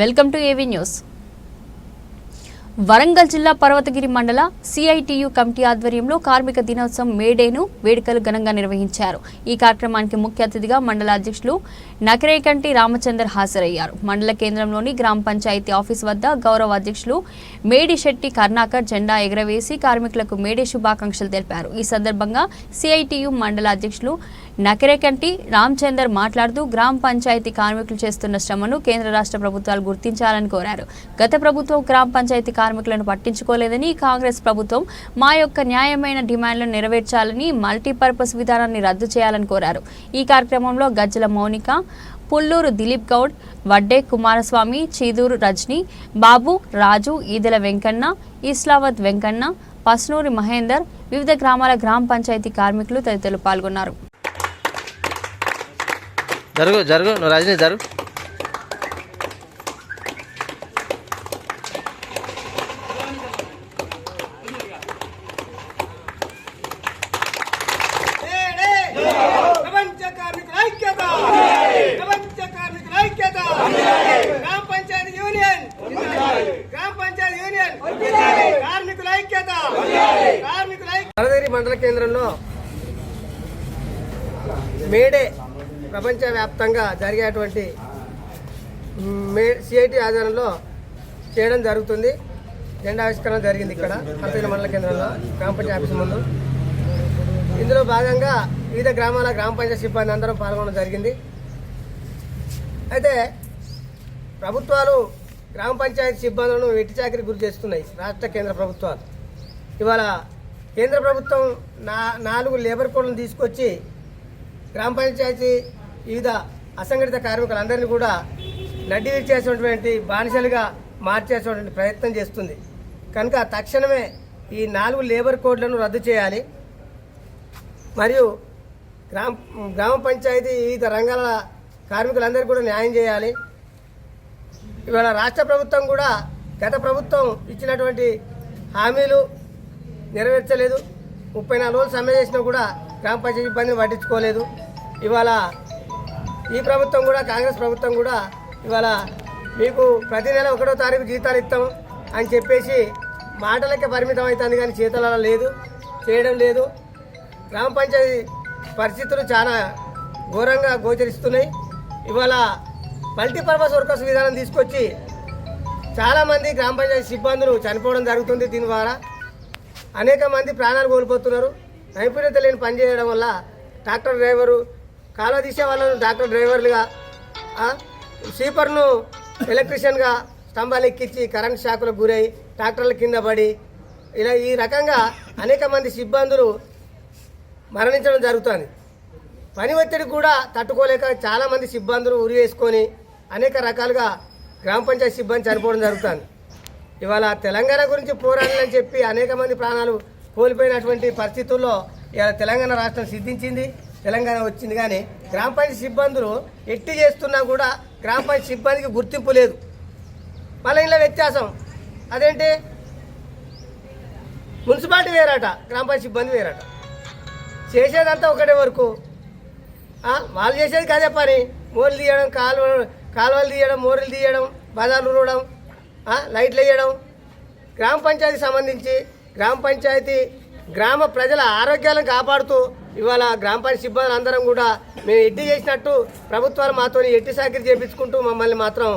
Welcome to AV news. Warangal జిల్లా పర్వతగిరి మండల CITU committee ఆధ్వర్యంలో కార్మిక దినోత్సవం మేడేను వేడుకలు ఘనంగా నిర్వహించారు. ఈ కార్యక్రమానికి ముఖ్య అతిథిగా మండల అధ్యక్షులు నకరేకంటి రామచందర్ హాజరయ్యారు. మండల కేంద్రంలోని గ్రామ పంచాయతీ ఆఫీస్ వద్ద గౌరవ అధ్యక్షులు మేడి శెట్టి కర్ణాకర్ జెండా ఎగరవేసి కార్మికులకు మేడే శుభాకాంక్షలు తెలిపారు. ఈ సందర్భంగా సిఐటియు మండల అధ్యక్షులు నకిరేకంటి రామచందర్ మాట్లాడుతూ గ్రామ పంచాయతీ కార్మికులు చేస్తున్న శ్రమను కేంద్ర రాష్ట్ర ప్రభుత్వాలు గుర్తించాలని కోరారు. గత ప్రభుత్వం గ్రామ పంచాయతీ కార్మికులను పట్టించుకోలేదని కాంగ్రెస్ ప్రభుత్వం మా యొక్క న్యాయమైన డిమాండ్లను నెరవేర్చాలని మల్టీపర్పస్ విధానాన్ని రద్దు చేయాలని కోరారు. ఈ కార్యక్రమంలో గజ్జల మౌనిక పుల్లూరు దిలీప్ గౌడ్ వడ్డే కుమారస్వామి చీదూరు రజని బాబు రాజు ఈదెల వెంకన్న ఇస్లావత్ వెంకన్న పస్నూరి మహేందర్ వివిధ గ్రామాల గ్రామ పంచాయతీ కార్మికులు తదితరులు పాల్గొన్నారు. జరుగు జరుగు నువ్వు రజనీ జరుగు. మండల కేంద్రంలో మేడే ప్రపంచవ్యాప్తంగా జరిగేటువంటి మే సిఐటి ఆధ్వర్యంలో చేయడం జరుగుతుంది. జెండా ఆవిష్కరణ జరిగింది ఇక్కడ కంపెనీ మండల కేంద్రంలో గ్రామ పంచాయతీ ఆఫీస్ ముందు. ఇందులో భాగంగా వివిధ గ్రామాల గ్రామ పంచాయతీ సిబ్బంది అందరం పాల్గొనడం జరిగింది. అయితే ప్రభుత్వాలు గ్రామ పంచాయతీ సిబ్బందులను వెట్టి చాకరీ గురి చేస్తున్నాయి రాష్ట్ర కేంద్ర ప్రభుత్వాలు. ఇవాళ కేంద్ర ప్రభుత్వం నా నాలుగు లేబర్ కోడ్లను తీసుకొచ్చి గ్రామ పంచాయతీ వివిధ అసంఘటిత కార్మికులందరినీ కూడా నడ్డి విరిచేసినటువంటి బానిసలుగా మార్చేసినటువంటి ప్రయత్నం చేస్తుంది. కనుక తక్షణమే ఈ నాలుగు లేబర్ కోడ్లను రద్దు చేయాలి. మరియు గ్రామ గ్రామ పంచాయతీ వివిధ రంగాల కార్మికులందరికీ కూడా న్యాయం చేయాలి. ఇవాళ రాష్ట్ర ప్రభుత్వం కూడా గత ప్రభుత్వం ఇచ్చినటువంటి హామీలు నెరవేర్చలేదు. ముప్పై నాలుగు రోజులు సమ్మె చేసినా కూడా గ్రామ పంచాయతీ ఇబ్బందిని పట్టించుకోలేదు. ఇవాళ ఈ ప్రభుత్వం కూడా కాంగ్రెస్ ప్రభుత్వం కూడా ఇవాళ మీకు ప్రతి నెల ఒకటో తారీఖు జీతాలు ఇస్తాం అని చెప్పేసి మాటలకే పరిమితం అవుతుంది కానీ చేతల లేదు చేయడం లేదు. గ్రామ పంచాయతీ పరిస్థితులు చాలా ఘోరంగా గోచరిస్తున్నాయి. ఇవాళ మల్టీపర్పస్ వర్కర్స్ విధానం తీసుకొచ్చి చాలామంది గ్రామ పంచాయతీ సిబ్బందులు చనిపోవడం జరుగుతుంది దీని ద్వారా. అనేక మంది ప్రాణాలు కోల్పోతున్నారు. నైపుణ్యత లేని పనిచేయడం వల్ల ట్రాక్టర్ డ్రైవరు కాలువ తీసే వాళ్ళను డాక్టర్ డ్రైవర్లుగా ఆ, స్వీపర్ను ఎలక్ట్రీషియన్గా స్తంభాలు ఎక్కించి కరెంట్ షాకులకు గురై ట్రాక్టర్ల కింద పడి ఇలా ఈ రకంగా అనేక మంది సిబ్బందులు మరణించడం జరుగుతుంది. పని ఒత్తిడి కూడా తట్టుకోలేక చాలామంది సిబ్బందులు ఉరి వేసుకొని అనేక రకాలుగా గ్రామ పంచాయతీ సిబ్బంది చనిపోవడం జరుగుతుంది. ఇవాళ తెలంగాణ గురించి పోరాడాలని చెప్పి అనేక మంది ప్రాణాలు కోల్పోయినటువంటి పరిస్థితుల్లో ఇవాళ తెలంగాణ రాష్ట్రం సిద్ధించింది. తెలంగాణ వచ్చింది కానీ గ్రామ పంచాయతీ సిబ్బందులు ఎట్టి చేస్తున్నా కూడా గ్రామ పంచాయతీ సిబ్బందికి గుర్తింపు లేదు. మళ్ళీ ఇంట్లో వ్యత్యాసం. అదేంటి? మున్సిపాలిటీ వేరట గ్రామ పంచాయతీ సిబ్బంది వేరట. చేసేదంతా ఒకటే వరకు. వాళ్ళు చేసేది కాదే పని. మోర్లు తీయడం కాలువ కాలువలు తీయడం మోర్లు తీయడం బజార్లు రూడడం లైట్లు వేయడం. గ్రామ పంచాయతీ సంబంధించి గ్రామ పంచాయతీ గ్రామ ప్రజల ఆరోగ్యాలను కాపాడుతూ ఇవాళ గ్రామ పంచాయతీ సిబ్బంది అందరం కూడా మేము ఎట్టి చేసినట్టు ప్రభుత్వాలు మాతో ఎట్టి సాకిరి చేపించుకుంటూ మమ్మల్ని మాత్రం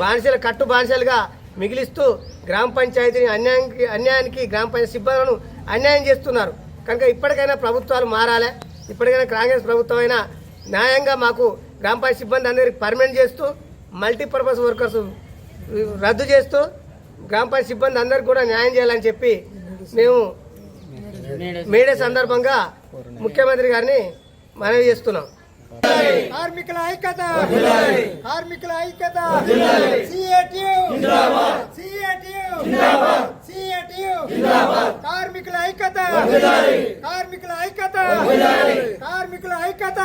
బానిసలు కట్టు బానిసలుగా మిగిలిస్తూ గ్రామ పంచాయతీని అన్యాయానికి అన్యాయానికి గ్రామ పంచాయతీ సిబ్బందులను అన్యాయం చేస్తున్నారు. కనుక ఇప్పటికైనా ప్రభుత్వాలు మారాలి. ఇప్పటికైనా కాంగ్రెస్ ప్రభుత్వం అయినా న్యాయంగా మాకు గ్రామ పంచాయతీ సిబ్బంది అందరికి పర్మనెంట్ చేస్తూ మల్టీపర్పస్ వర్కర్స్ రద్దు చేస్తూ గ్రామ పంచాయతీ సిబ్బంది అందరికి కూడా న్యాయం చేయాలని చెప్పి మేము మేడే సందర్భంగా ముఖ్యమంత్రి గారిని మనవి చేస్తున్నాం. కార్మికుల ఐక్యత. కార్మికుల ఐక్యత. కార్మికుల ఐక్యత. కార్మికుల ఐక్యత. కార్మికుల ఐక్యత.